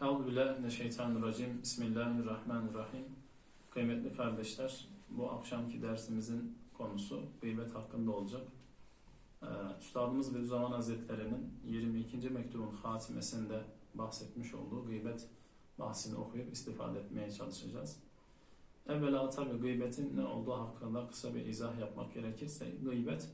Euzu billahi mineşşeytanirracim. Bismillahirrahmanirrahim. Kıymetli kardeşler, bu akşamki dersimizin konusu gıybet hakkında olacak. Ee, Üstadımız Bediüzzaman Hazretleri'nin 22. mektubun hatimesinde bahsetmiş olduğu gıybet bahsini okuyup istifade etmeye çalışacağız. Evvela tabi gıybetin ne olduğu hakkında kısa bir izah yapmak gerekirse gıybet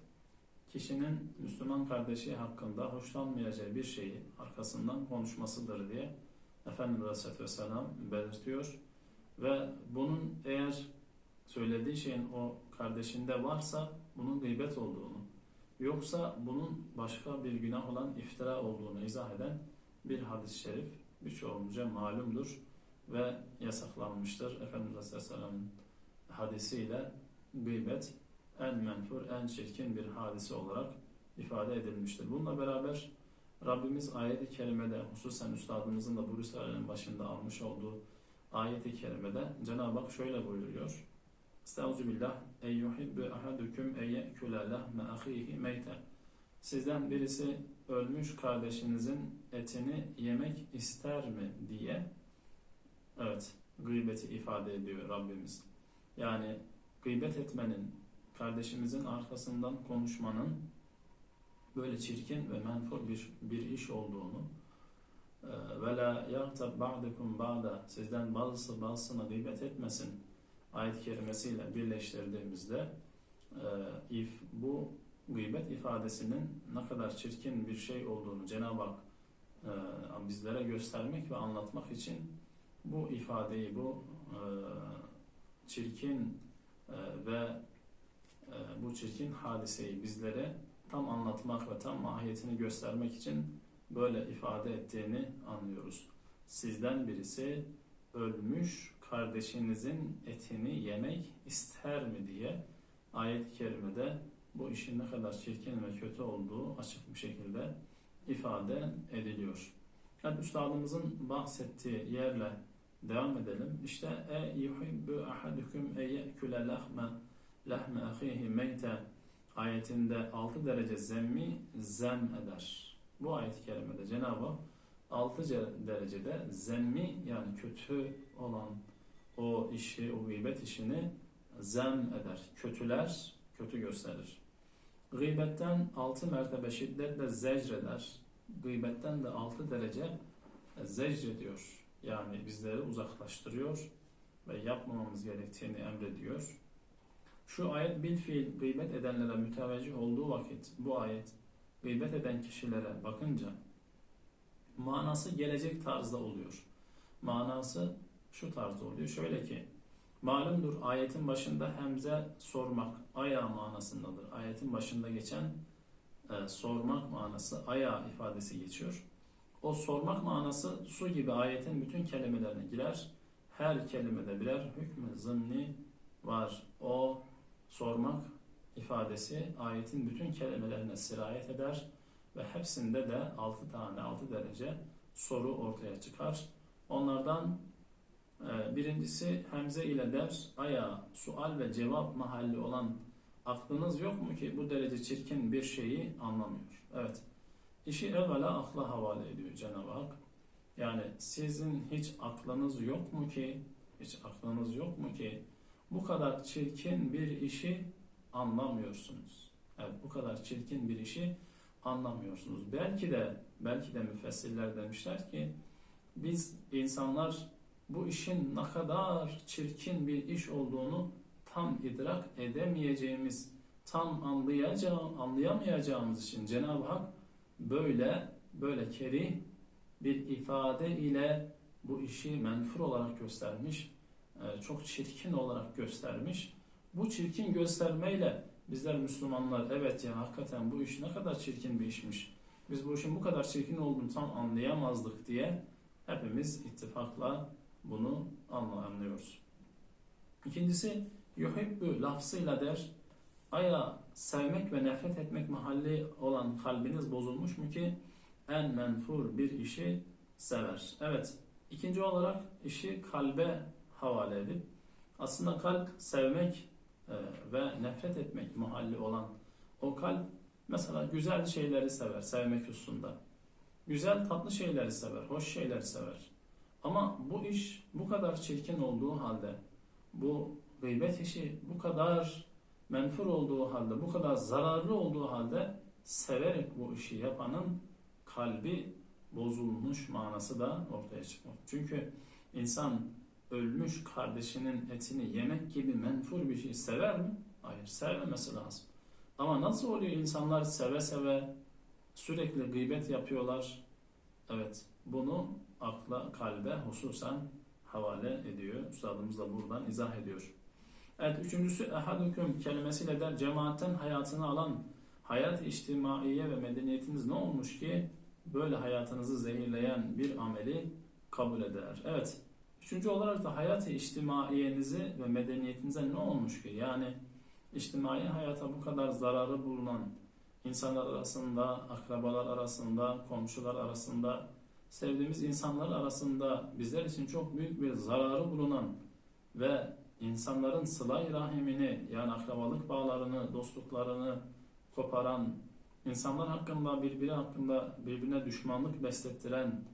kişinin Müslüman kardeşi hakkında hoşlanmayacağı bir şeyi arkasından konuşmasıdır diye Efendimiz Aleyhisselatü Vesselam belirtiyor. Ve bunun eğer söylediği şeyin o kardeşinde varsa bunun gıybet olduğunu, yoksa bunun başka bir günah olan iftira olduğunu izah eden bir hadis-i şerif birçoğumuzca malumdur ve yasaklanmıştır. Efendimiz Aleyhisselam'ın hadisiyle gıybet en menfur, en çirkin bir hadise olarak ifade edilmiştir. Bununla beraber Rabbimiz ayet-i kerimede, hususen üstadımızın da bu Risale'nin başında almış olduğu ayet-i kerimede Cenab-ı Hak şöyle buyuruyor. Estağfirullah. Ey yuhibbu ahadukum ey ye'kule lahme ahihi meyte. Sizden birisi ölmüş kardeşinizin etini yemek ister mi diye evet gıybeti ifade ediyor Rabbimiz. Yani gıybet etmenin, kardeşimizin arkasından konuşmanın böyle çirkin ve menfur bir, bir iş olduğunu ve la yagtab ba'dukum ba'da sizden bazısı bazısına gıybet etmesin ayet-i kerimesiyle birleştirdiğimizde if bu gıybet ifadesinin ne kadar çirkin bir şey olduğunu Cenab-ı Hak bizlere göstermek ve anlatmak için bu ifadeyi, bu çirkin ve bu çirkin hadiseyi bizlere tam anlatmak ve tam mahiyetini göstermek için böyle ifade ettiğini anlıyoruz. Sizden birisi ölmüş kardeşinizin etini yemek ister mi diye ayet-i kerimede bu işin ne kadar çirkin ve kötü olduğu açık bir şekilde ifade ediliyor. Yani üstadımızın bahsettiği yerle devam edelim. İşte e yuhibbu ahadukum e ye'kule lahme lahme ahihi meyte ayetinde 6 derece zemmi zem eder. Bu ayet-i kerimede Cenab-ı Hak 6 derecede zemmi yani kötü olan o işi, o gıybet işini zem eder. Kötüler, kötü gösterir. Gıybetten 6 mertebe şiddetle zecreder. Gıybetten de 6 derece zecrediyor. Yani bizleri uzaklaştırıyor ve yapmamamız gerektiğini emrediyor. Şu ayet bil fiil gıybet edenlere müteveccih olduğu vakit bu ayet gıybet eden kişilere bakınca manası gelecek tarzda oluyor. Manası şu tarzda oluyor. Şöyle ki malumdur ayetin başında hemze sormak aya manasındadır. Ayetin başında geçen e, sormak manası aya ifadesi geçiyor. O sormak manası su gibi ayetin bütün kelimelerine girer. Her kelimede birer hükmü zımni var. O sormak ifadesi ayetin bütün kelimelerine sirayet eder ve hepsinde de 6 tane 6 derece soru ortaya çıkar. Onlardan e, birincisi hemze ile der, aya, sual ve cevap mahalli olan aklınız yok mu ki bu derece çirkin bir şeyi anlamıyor. Evet, işi evvela akla havale ediyor Cenab-ı Hak. Yani sizin hiç aklınız yok mu ki, hiç aklınız yok mu ki bu kadar çirkin bir işi anlamıyorsunuz. Evet, bu kadar çirkin bir işi anlamıyorsunuz. Belki de belki de müfessirler demişler ki biz insanlar bu işin ne kadar çirkin bir iş olduğunu tam idrak edemeyeceğimiz, tam anlayacağım, anlayamayacağımız için Cenab-ı Hak böyle böyle keri bir ifade ile bu işi menfur olarak göstermiş, çok çirkin olarak göstermiş. Bu çirkin göstermeyle bizler Müslümanlar evet ya hakikaten bu iş ne kadar çirkin bir işmiş. Biz bu işin bu kadar çirkin olduğunu tam anlayamazdık diye hepimiz ittifakla bunu anlıyoruz. İkincisi yuhibbu lafzıyla der aya sevmek ve nefret etmek mahalli olan kalbiniz bozulmuş mu ki en menfur bir işi sever. Evet ikinci olarak işi kalbe havale edip aslında kalp sevmek e, ve nefret etmek muhalli olan o kalp mesela güzel şeyleri sever, sevmek hususunda. Güzel tatlı şeyleri sever, hoş şeyleri sever. Ama bu iş bu kadar çirkin olduğu halde, bu gıybet işi bu kadar menfur olduğu halde, bu kadar zararlı olduğu halde severek bu işi yapanın kalbi bozulmuş manası da ortaya çıkmak. Çünkü insan ölmüş kardeşinin etini yemek gibi menfur bir şey sever mi? Hayır, sevmemesi lazım. Ama nasıl oluyor insanlar seve seve sürekli gıybet yapıyorlar? Evet, bunu akla, kalbe hususen havale ediyor. Üstadımız da buradan izah ediyor. Evet, üçüncüsü ehadüküm kelimesiyle der cemaatten hayatını alan hayat içtimaiye ve medeniyetiniz ne olmuş ki böyle hayatınızı zehirleyen bir ameli kabul eder. Evet, üçüncü olarak da hayat-ı içtimaiyenizi ve medeniyetinize ne olmuş ki? Yani içtimai hayata bu kadar zararı bulunan insanlar arasında, akrabalar arasında, komşular arasında, sevdiğimiz insanlar arasında bizler için çok büyük bir zararı bulunan ve insanların sılay rahimini yani akrabalık bağlarını, dostluklarını koparan, insanlar hakkında birbiri hakkında birbirine düşmanlık beslettiren,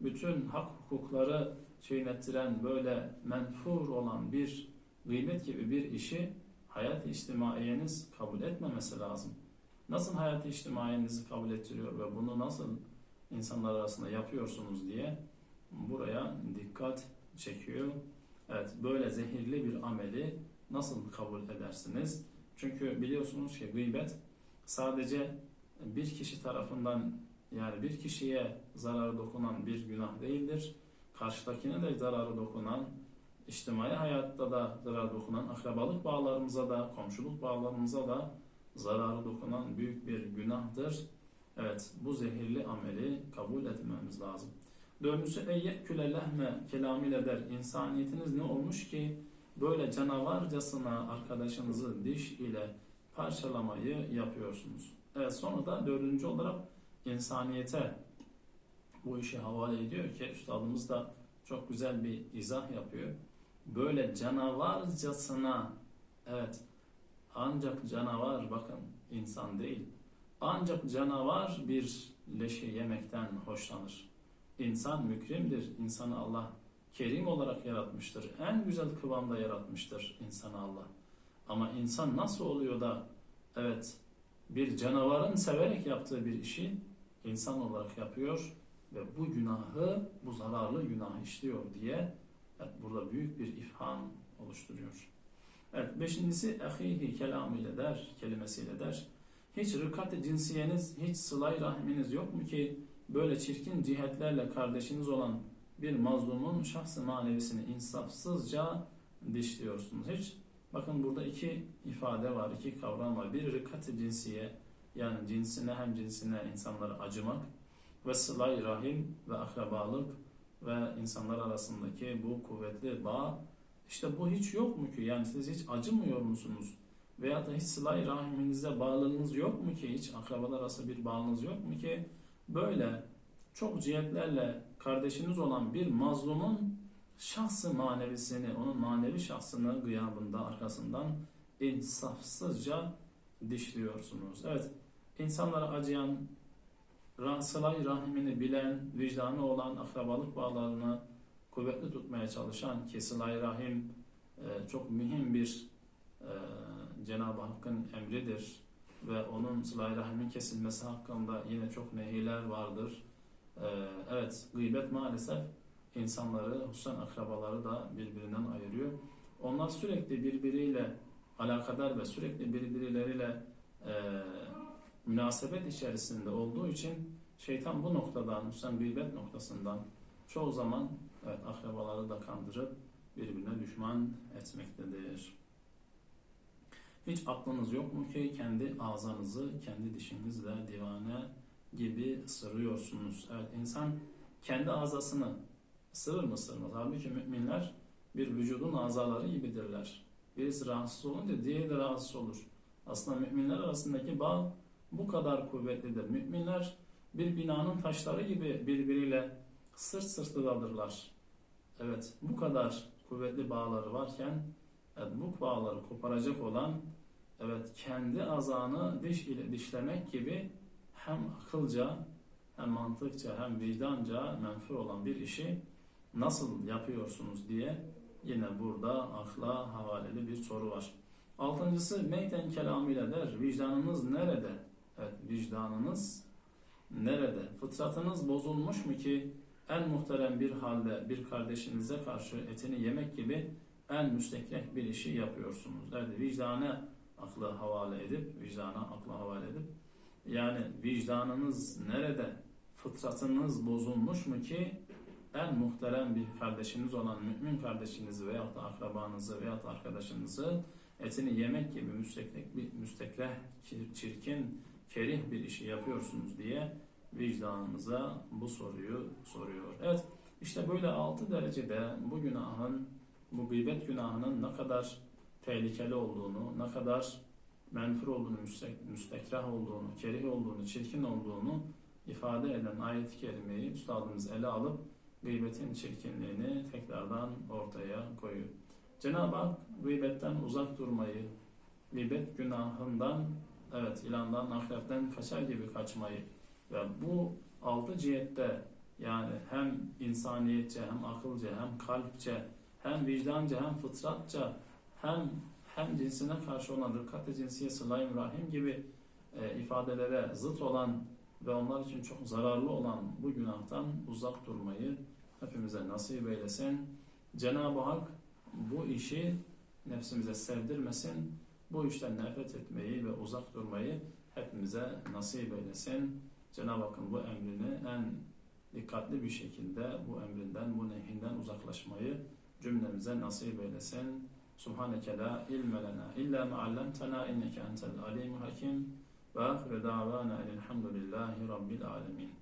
bütün hak hukukları çiğnettiren böyle menfur olan bir gıybet gibi bir işi hayat-ı içtimaiyeniz kabul etmemesi lazım. Nasıl hayat-ı içtimaiyenizi kabul ettiriyor ve bunu nasıl insanlar arasında yapıyorsunuz diye buraya dikkat çekiyor. Evet böyle zehirli bir ameli nasıl kabul edersiniz? Çünkü biliyorsunuz ki gıybet sadece bir kişi tarafından yani bir kişiye zararı dokunan bir günah değildir. Karşıdakine de zararı dokunan, içtimai hayatta da zararı dokunan, akrabalık bağlarımıza da, komşuluk bağlarımıza da zararı dokunan büyük bir günahtır. Evet, bu zehirli ameli kabul etmemiz lazım. Dördüncüsü eyyeküle lehme kelamıyla der. İnsaniyetiniz ne olmuş ki böyle canavarcasına arkadaşınızı diş ile parçalamayı yapıyorsunuz. Evet sonra da dördüncü olarak insaniyete bu işi havale ediyor ki üstadımız da çok güzel bir izah yapıyor. Böyle canavarcasına evet ancak canavar bakın insan değil ancak canavar bir leşi yemekten hoşlanır. İnsan mükrimdir. İnsanı Allah kerim olarak yaratmıştır. En güzel kıvamda yaratmıştır insanı Allah. Ama insan nasıl oluyor da evet bir canavarın severek yaptığı bir işi insan olarak yapıyor ve bu günahı, bu zararlı günah işliyor diye evet, burada büyük bir ifham oluşturuyor. Evet, beşincisi ehihi kelamıyla der, kelimesiyle der. Hiç rıkat cinsiyeniz, hiç sılay rahminiz yok mu ki böyle çirkin cihetlerle kardeşiniz olan bir mazlumun şahsı manevisini insafsızca dişliyorsunuz. Hiç bakın burada iki ifade var, iki kavram var. Bir rıkat cinsiye yani cinsine hem cinsine insanlara acımak ve sılay rahim ve akrabalık ve insanlar arasındaki bu kuvvetli bağ işte bu hiç yok mu ki? Yani siz hiç acımıyor musunuz? Veya da hiç sılay rahiminize bağlılığınız yok mu ki? Hiç akrabalar arası bir bağınız yok mu ki? Böyle çok cihetlerle kardeşiniz olan bir mazlumun şahsı manevisini, onun manevi şahsını gıyabında, arkasından insafsızca dişliyorsunuz. Evet, insanlara acıyan, sılay rahimini bilen, vicdanı olan akrabalık bağlarını kuvvetli tutmaya çalışan ki sılay rahim e, çok mühim bir e, Cenab-ı Hakk'ın emridir ve onun sıla rahimin kesilmesi hakkında yine çok nehiler vardır. Ee, evet, gıybet maalesef insanları, hususan akrabaları da birbirinden ayırıyor. Onlar sürekli birbiriyle alakadar ve sürekli birbirleriyle e, münasebet içerisinde olduğu için şeytan bu noktadan, hususan gıybet noktasından çoğu zaman evet, akrabaları da kandırıp birbirine düşman etmektedir. Hiç aklınız yok mu ki kendi ağzınızı kendi dişinizle divane gibi ısırıyorsunuz? Evet insan kendi ağzasını ısırır mı ısırmaz? Halbuki müminler bir vücudun azaları gibidirler. Birisi rahatsız olunca diğeri de rahatsız olur. Aslında müminler arasındaki bağ bu kadar kuvvetlidir. Müminler bir binanın taşları gibi birbiriyle sırt sırtıdadırlar. Evet bu kadar kuvvetli bağları varken bu bağları koparacak olan evet kendi azanı diş ile dişlemek gibi hem akılca hem mantıkça hem vicdanca menfur olan bir işi nasıl yapıyorsunuz diye yine burada akla havaleli bir soru var. Altıncısı meyten kelamıyla der. Vicdanınız nerede? Vicdanınız nerede? Fıtratınız bozulmuş mu ki en muhterem bir halde bir kardeşinize karşı etini yemek gibi en müstekrek bir işi yapıyorsunuz. Evet vicdana aklı havale edip, vicdana aklı havale edip yani vicdanınız nerede? Fıtratınız bozulmuş mu ki en muhterem bir kardeşiniz olan mümin kardeşinizi veyahut da akrabanızı veyahut da arkadaşınızı etini yemek gibi müsteklek müstekleh, çirkin, kerih bir işi yapıyorsunuz diye vicdanımıza bu soruyu soruyor. Evet işte böyle altı derecede bu günahın, bu gıybet günahının ne kadar tehlikeli olduğunu, ne kadar menfur olduğunu, müstek- müstekrah olduğunu, kerih olduğunu, çirkin olduğunu ifade eden ayet-i kerimeyi üstadımız ele alıp gıybetin çirkinliğini tekrardan ortaya koyuyor. Cenab-ı Hak gıybetten uzak durmayı, gıybet günahından, evet ilandan, akrepten kaçar gibi kaçmayı ve bu altı cihette yani hem insaniyetçe, hem akılca, hem kalpçe, hem vicdanca, hem fıtratça, hem hem cinsine karşı olan rıkkat-ı cinsiye sıla-i rahim gibi e, ifadelere zıt olan ve onlar için çok zararlı olan bu günahtan uzak durmayı hepimize nasip eylesin. Cenab-ı Hak bu işi nefsimize sevdirmesin. Bu işten nefret etmeyi ve uzak durmayı hepimize nasip eylesin. Cenab-ı Hakk'ın bu emrini en dikkatli bir şekilde bu emrinden, bu nehinden uzaklaşmayı cümlemize nasip eylesin. Subhaneke la ilme lena illa ma allamtana inneke entel alimul hakim ve ahire davana elhamdülillahi rabbil alemin.